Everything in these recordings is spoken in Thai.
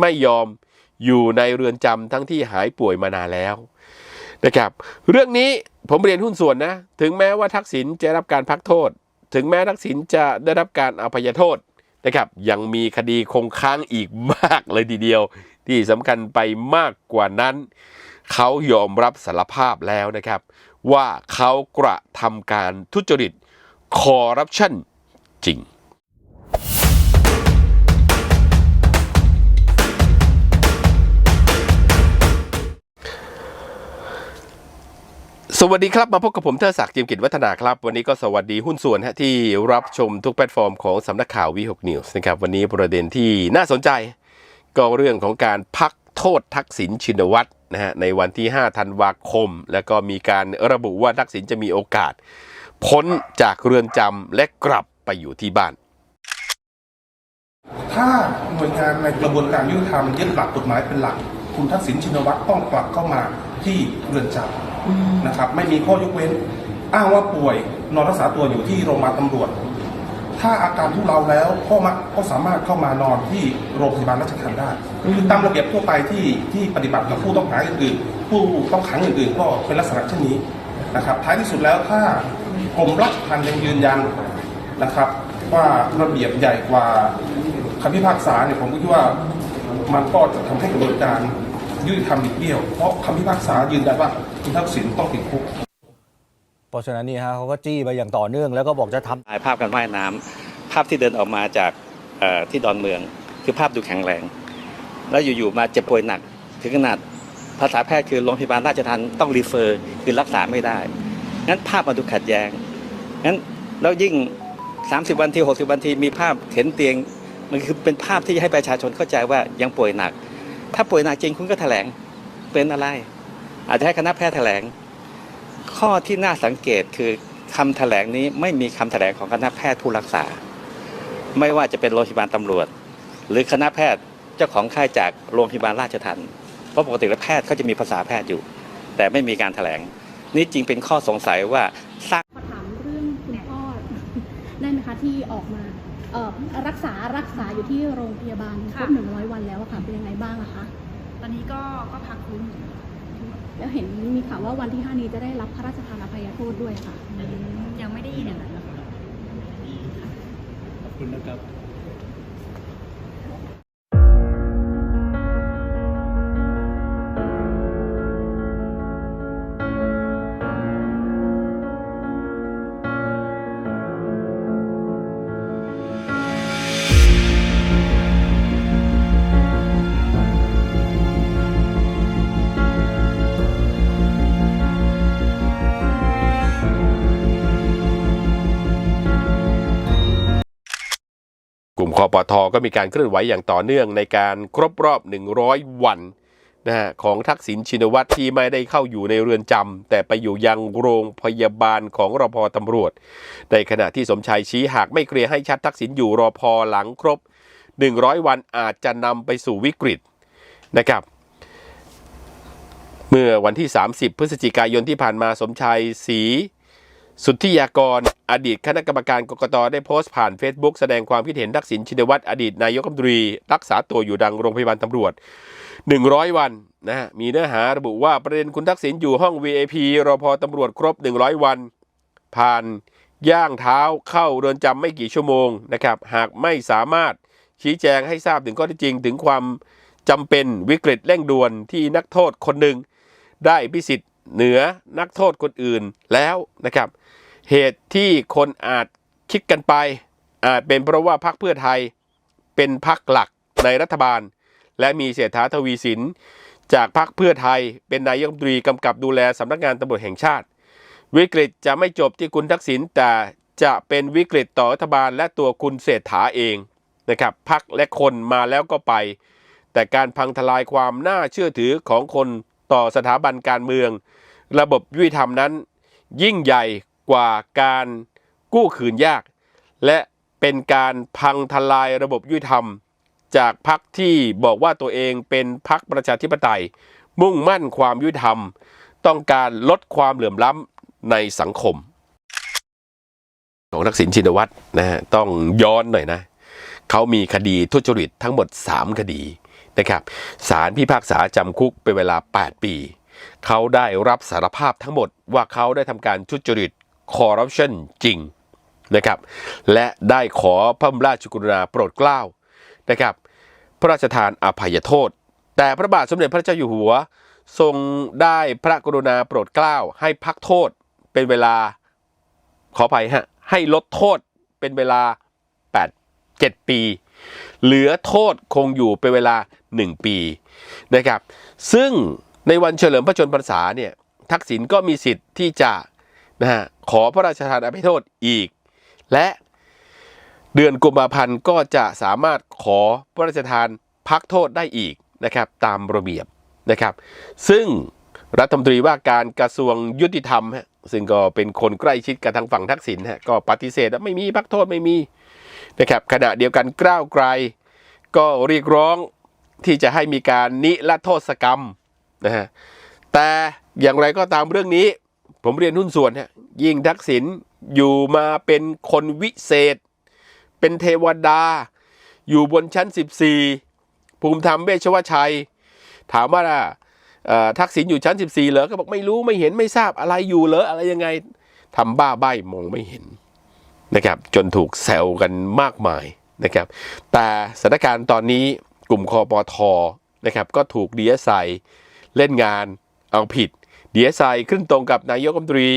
ไม่ยอมอยู่ในเรือนจำทั้งที่หายป่วยมานานแล้วนะครับเรื่องนี้ผมเรียนหุ้นส่วนนะ ถึงแม้ว่าทักษิณจะรับการพักโทษ ถึงแม้ทักษิณจะได้รับการอภัยโทษนะครับยังมีคดีคงค้างอีกมากเลยทีเดียว ที่สำคัญไปมากกว่านั้น เขายอมรับสารภาพแล้วนะครับ ว่าเขากระทำการทุจริตคอร์รัปชันจริง สวัสดีครับ มาพบกับผมเทอศักดิ์จิมกิจวัฒนาครับ วันนี้ก็สวัสดีหุ้นส่วนฮะที่รับชมทุกแพลตฟอร์มของสำนักข่าววีหกนิวส์นะครับ วันนี้ประเด็นที่น่าสนใจ ก็เรื่องของการพักโทษทักษิณชินวัตรนะฮะในวันที่ 5 ธันวาคม แล้วก็มีการระบุว่าทักษิณจะมีโอกาส พ้นจากเรือนจำและกลับไปอยู่ที่บ้าน ถ้าหน่วยงานในกระบวนการยุติธรรมยึดหลักกฎหมายเป็นหลัก คุณทักษิณชินวัตรต้องกลับเข้ามาที่เรือนจำ นะครับ ไม่มีข้อยกเว้น อ้างว่าป่วยนอนรักษาตัวอยู่ที่โรงพยาบาลตำรวจ ถ้าอาการทุเลาแล้วก็มาก็สามารถเข้ามานอนที่โรงพยาบาลราชทัณฑ์ได้คือตามระเบียบทั่วไปที่ที่ปฏิบัติกับผู้ต้องหาอื่นๆผู้ต้องขังอื่นๆก็เป็นลักษณะเช่นนี้นะครับ ท้ายที่สุดแล้วถ้ากรมราชทัณฑ์ยังยืนยันนะครับ ว่าระเบียบใหญ่กว่าคำพิพากษาเนี่ยผมก็คิดว่ามันก็จะทำให้กระบวนการยุติธรรมบิดเบี้ยว เพราะคำพิพากษายืนยันว่า คุณทักษิณต้องติดคุกเพราะฉะนั้นนี่ฮะเขาก็จี้ไปอย่างต่อเนื่องแล้วก็บอกจะทำถ่ายภาพการว่ายน้ำภาพที่เดินออกมาจากเอ่อที่ดอนเมือง คือภาพดูแข็งแรง แล้วอยู่ๆมาเจ็บป่วยหนัก ถึงขนาดภาษาแพทย์คือโรงพยาบาลราชทัณฑ์ต้องรีเฟอร์คือรักษาไม่ได้ งั้นภาพมันดูขัดแย้งงั้นแล้วยิ่ง 30 วันที60 วันทีมีภาพเห็นเตียงมันคือเป็นภาพที่ให้ประชาชนเข้าใจว่ายังป่วยหนัก ถ้าป่วยหนักจริงคุณก็แถลงเป็นอะไร อาจจะให้คณะแพทย์แถลง ข้อที่น่าสังเกตคือคำแถลงนี้ไม่มีคำแถลงของคณะแพทย์ผู้รักษา ไม่ว่าจะเป็นโรงพยาบาลตำรวจ หรือคณะแพทย์เจ้าของค่ายจากโรงพยาบาลราชทัณฑ์เพราะปกติแล้วแพทย์เขาจะมีภาษาแพทย์อยู่ แต่ไม่มีการแถลง นี่จริงเป็นข้อสงสัยว่าสร้างขอถามเรื่องคุณพ่อได้ไหมคะที่ออกมาเอ่อรักษารักษาอยู่ที่โรงพยาบาลครค่ะบหนึ่งร้อยวันแล้วอะค่ะเป็นยังไงบ้างอะคะตอนนี้ก็ก็พักฟื้นอยู่ แล้วเห็นมีข่าวว่าวันที่ 5 นี้จะได้รับพระราชทานอภัยโทษด้วยค่ะ ยังไม่ได้ยินอย่างนั้นนะคะก ลุ่มคอปทก็มีการเคลื่อนไหวอย่างต่อเนื่องในการครบรอบ 100 วันนะฮะของทักษิณชินวัตรที่ไม่ได้เข้าอยู่ในเรือนจำแต่ไปอยู่ยังโรงพยาบาลของรอพตำรวจ ในขณะที่สมชัยชี้หากไม่เคลียร์ให้ชัดทักษิณอยู่รอพอหลังครบ 100 วันอาจจะนำไปสู่วิกฤตนะครับเมื่อวันที่ 30 พฤศจิกายนที่ผ่านมาสมชัยศรี สุทธิยากร อดีตคณะกรรมการกกตได้โพสต์ผ่าน Facebook แสดงความคิดเห็นทักษิณชินวัตรอดีตนายกรัฐมนตรี รักษาตัวอยู่ดังโรงพยาบาลตำรวจ 100 วันนะฮะมีเนื้อหาระบุว่าประเด็นคุณทักษิณอยู่ห้อง VIP รอพอตำรวจครบ 100 วัน ผ่านย่างเท้าเข้าเรือนจำไม่กี่ชั่วโมงนะครับหากไม่สามารถชี้แจงให้ทราบถึงข้อเท็จจริง ถึงความจำเป็นวิกฤตเร่งด่วนที่นักโทษคนหนึ่งได้พิสิทธิ์เหนือนักโทษคนอื่นแล้วนะครับ เหตุที่คนอาจคิดกันไป อาจเป็นเพราะว่าพรรคเพื่อไทยเป็นพรรคหลักในรัฐบาล และมีเศรษฐาทวีสิน จากพรรคเพื่อไทยเป็นนายกรัฐมนตรีกำกับดูแลสำนักงานตำรวจแห่งชาติ วิกฤตจะไม่จบที่คุณทักษิณแต่จะเป็นวิกฤตต่อรัฐบาลและตัวคุณเศรษฐาเองนะครับพรรคและคนมาแล้วก็ไป แต่การพังทลายความน่าเชื่อถือของคนต่อสถาบันการเมือง ระบบยุติธรรมนั้น ยิ่งใหญ่ กว่าการกู้คืนยาก และเป็นการพังทลายระบบยุติธรรม จากพรรคที่บอกว่าตัวเองเป็นพรรคประชาธิปไตย มุ่งมั่นความยุติธรรม ต้องการลดความเหลื่อมล้ำในสังคม ของทักษิณชินวัตรนะฮะต้องย้อนหน่อยนะเขามีคดีทุจริตทั้งหมด 3 คดีนะครับศาลพิพากษาจำคุกเป็นเวลา 8 ปี เขาได้รับสารภาพทั้งหมดว่าเขาได้ทำการทุจริต คอร์รัปชันจริงนะครับ และได้ขอพระบรมราชกรุณาโปรดเกล้านะครับ พระราชทานอภัยโทษ แต่พระบาทสมเด็จพระเจ้าอยู่หัว ทรงได้พระกรุณาโปรดเกล้าให้พักโทษเป็นเวลาขออภัยฮะให้ลดโทษเป็นเวลา 8 7 ปี เหลือโทษคงอยู่เป็นเวลา 1 ปีนะครับ ซึ่งในวันเฉลิมพระชนพรรษาเนี่ยทักษิณก็มีสิทธิ์ที่จะ นะฮะขอพระราชทานอภัยโทษอีก และเดือนกุมภาพันธ์ก็จะสามารถขอพระราชทานพักโทษได้อีกนะครับตามระเบียบนะครับ ซึ่งรัฐมนตรีว่าการกระทรวงยุติธรรมฮะซึ่งก็เป็นคนใกล้ชิดกับทางฝั่งทักษิณฮะก็ปฏิเสธว่าไม่มีพักโทษไม่มีนะครับขณะเดียวกันกล้าวไกล ก็เรียกร้องที่จะให้มีการนิรโทษกรรมนะฮะแต่อย่างไรก็ตามเรื่องนี้ ผมเรียนหุ้นส่วนฮะยิ่งทักษิณอยู่มาเป็นคนวิเศษ เป็นเทวดา อยู่บนชั้น 14 ภูมิธรรมเวชวชัย ถามว่าอ่อทักษิณอยู่ชั้น 14 เหรอก็บอกไม่รู้ไม่เห็นไม่ทราบอะไรอยู่เหรออะไรยังไงทำบ้าใบ้มองไม่เห็นนะครับ จนถูกแซวกันมากมายนะครับ แต่สถานการณ์ตอนนี้กลุ่มคอปทนะครับ ก็ถูกดีเอสไอเล่นงานเอาผิด ดีเอสไอขึ้นตรงกับนายกรัฐมนตรี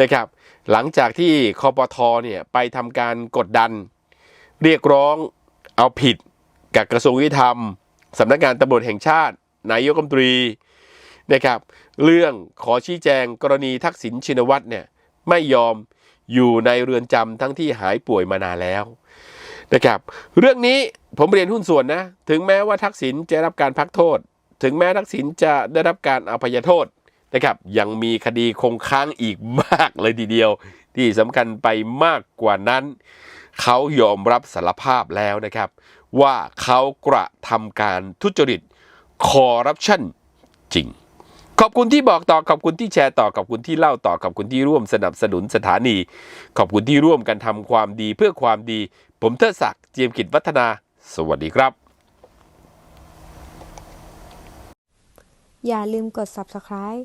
นะครับ หลังจากที่คอปทเนี่ยไปทำการกดดัน เรียกร้องเอาผิดกับกระทรวงยุติธรรมสำนักงานตำรวจแห่งชาติ นายกรัฐมนตรีนะครับ เรื่องขอชี้แจงกรณีทักษิณชินวัตรเนี่ยไม่ยอมอยู่ในเรือนจำทั้งที่หายป่วยมานานแล้วนะครับเรื่องนี้ผมเรียนหุ้นส่วนนะ ถึงแม้ว่าทักษิณจะได้รับการพักโทษ ถึงแม้ทักษิณจะได้รับการอภัยโทษ นะครับยังมีคดีคงค้างอีกมากเลยทีเดียว ที่สำคัญไปมากกว่านั้น เขายอมรับสารภาพแล้วนะครับ ว่าเขากระทำการทุจริตคอร์รัปชันจริง ขอบคุณที่บอกต่อขอบคุณที่แชร์ต่อขอบคุณที่เล่าต่อขอบคุณที่ร่วมสนับสนุนสถานี ขอบคุณที่ร่วมกันทำความดีเพื่อความดี ผมเทิดศักดิ์เจียมกิจวัฒนา สวัสดีครับ อย่าลืมกด subscribe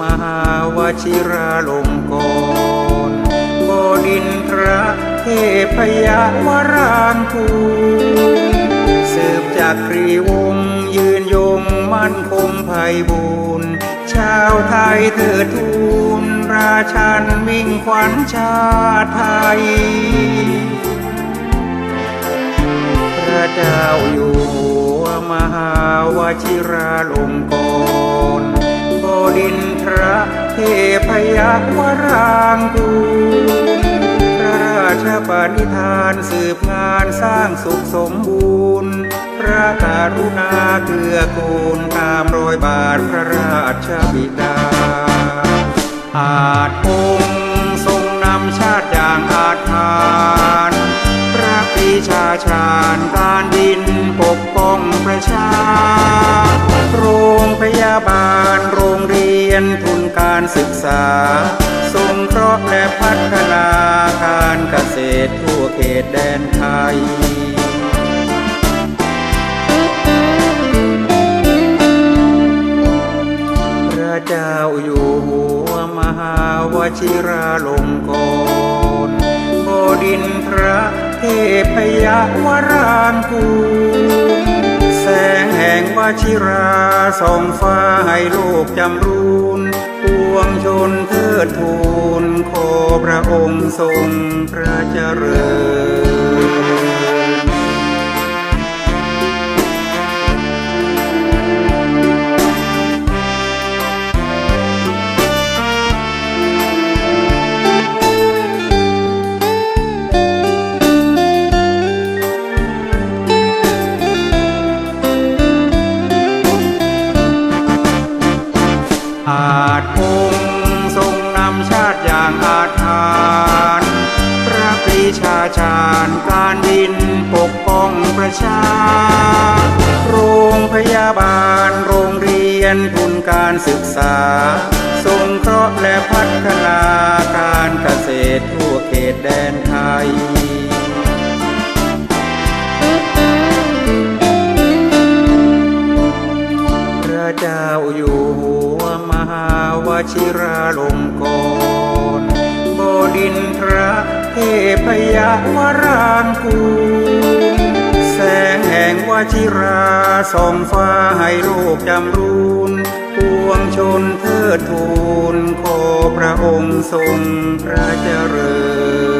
มหาวชิราลงกรณ์บดินทรเทพยาวรางคูสืบจากครีวงยืนยงมั่นคงไพบูรณ์ชาวไทยเถิดทูลราชันมิ่งขวัญชาติไทย พระเจ้าอยู่หัวมหาวชิราลงกรณ์ ดินทรเทพยวรางกูพระราชปณิธานสืบงานสร้างสุขสมบูรณ์ พระกรุณาเกื้อกูลตามรอยบาทพระราชบิดา อาจคงทรงนำชาติอย่างอาจทานพระปีชาชาญการดินปกป้องประชาโรงพยาบาล เขตแดนไทยพระเจ้าอยู่หัวมหาวชิราลงกรณ์บดินทรเทพยวรางกูลแสงแห่งวชิราส่องฟ้าให้โลกจำรูนปวงชนเทิดทูนขอ พระองค์ทรงพระเจริญ ษาสงเคราะห์และพัฒนาการเกษตรทั่วเขตแดนไทยพระเจ้าอยู่หัวมหาวชิราลงกรณ์บดินทรเทพยวรางกูแสงแห่งวชิราส่องฟ้าให้โลกจำรูน วงชนเทิดทูนขอพระองค์ทรงพระเจริญ